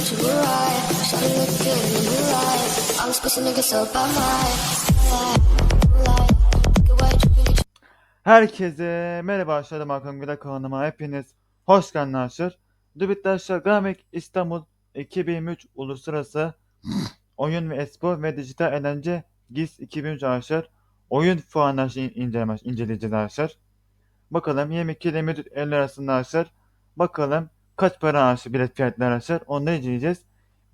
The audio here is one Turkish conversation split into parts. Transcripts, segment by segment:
were right. Started looking good in a new light. I was supposed to get so by my Herkese merhaba arkadaşlar Hakan Güler kanalıma hepiniz hoş geldiniz. Dubitaşlar Gaming İstanbul 2023 Uluslararası Oyun ve Espor ve Dijital Eğlence GİS 2003 arkadaşlar. Oyun fuarını inceleyeceğiz arkadaşlar. Bakalım 22 ile 50 arasında arkadaşlar. Bakalım kaç para arkadaşlar bilet fiyatları arkadaşlar. Onları inceleyeceğiz.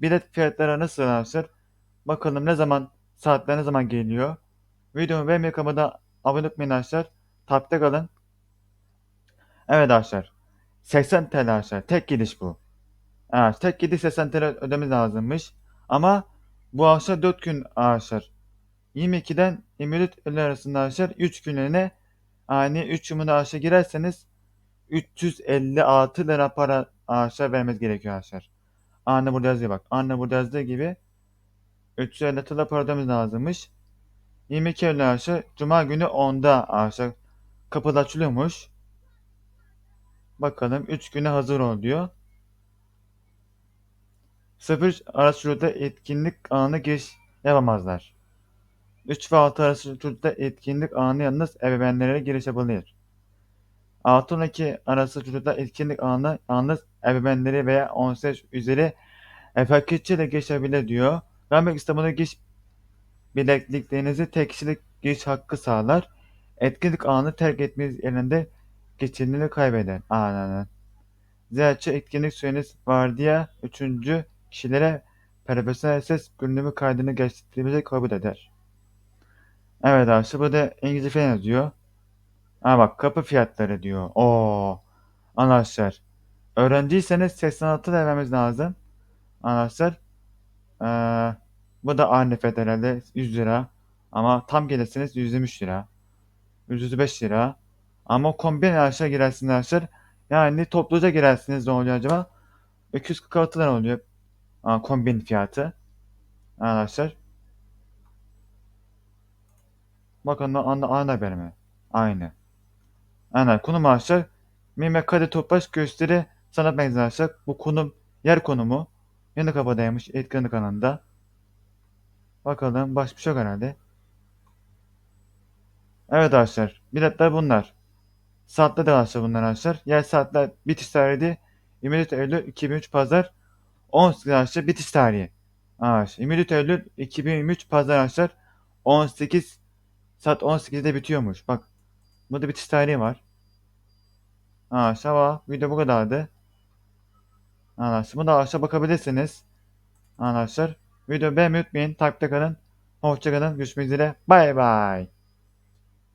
Bilet fiyatları nasıl arkadaşlar. Bakalım ne zaman saatler ne zaman geliyor. Videomu beğenmeyi kapıda abone olmayı arkadaşlar. Takipte kalın. Evet arkadaşlar. 80 TL arkadaşlar. Tek gidiş bu. Evet tek gidiş 80 TL ödememiz lazımmış. Ama bu arkadaşlar 4 gün arkadaşlar. 22'den 24 Eylül arasında arkadaşlar 3 günlüğüne yani 3 yumuna arkadaşlar girerseniz 356 lira para arkadaşlar vermeniz gerekiyor arkadaşlar. Anne burada yazıyor bak. Anne burada yazdığı gibi 356 lira para ödememiz lazımmış. 22 Eylül arkadaşlar Cuma günü 10'da arkadaşlar kapıda açılıyormuş. Bakalım 3 güne hazır ol diyor. Sıfır araç yurda etkinlik anı giriş yapamazlar. 3 ve 6 arası çocukta etkinlik anı yalnız ebeveynlere giriş yapılır. 6 12 arası çocukta etkinlik anı yalnız ebeveynleri veya 18 üzeri fakirçe geçebilir diyor. Vermek İstanbul'a giriş bilekliklerinizi tek kişilik giriş hakkı sağlar. Etkinlik anı terk etmeniz yerinde geçerliliğini kaybeder. Aynen. Ziyaretçi etkinlik süreniz var diye üçüncü kişilere profesyonel ses görünümü kaydını gerçekleştirmeyi kabul eder. Evet arkadaşlar burada İngilizce falan yazıyor. Ha bak kapı fiyatları diyor. Oo. Öğrenciyseniz 86 lira vermemiz lazım. Arkadaşlar. Ee, bu da fiyat herhalde 100 lira. Ama tam gelirseniz 123 lira. 105 lira. Ama kombin aşağı girersiniz arkadaşlar. Yani topluca girersiniz ne oluyor acaba? 246 lira oluyor. Aa, kombin fiyatı. Arkadaşlar. Bakın anda aynı haber mi? Aynı. Aynen. Konum arkadaşlar. Mime Kadir Topaş gösteri sanat benzer. Bu konum yer konumu. Yanı kapıdaymış etkinlik alanında. Bakalım baş bir şey yok herhalde. Evet arkadaşlar. Biletler bunlar. Saatler de arkadaşlar bunlar arkadaşlar. Yer saatler bitiş tarihi 24 Eylül 2003 Pazar 18 arkadaşlar bitiş tarihi. Arkadaşlar 24 Eylül 2023 Pazar arkadaşlar 18 saat 18'de bitiyormuş. Bak burada bitiş tarihi var. Arkadaşlar. Video bu kadardı. Arkadaşlar da aşağı bakabilirsiniz. Arkadaşlar video beğenmeyi unutmayın. Takipte kalın. Hoşçakalın. Görüşmek üzere. Bay bay.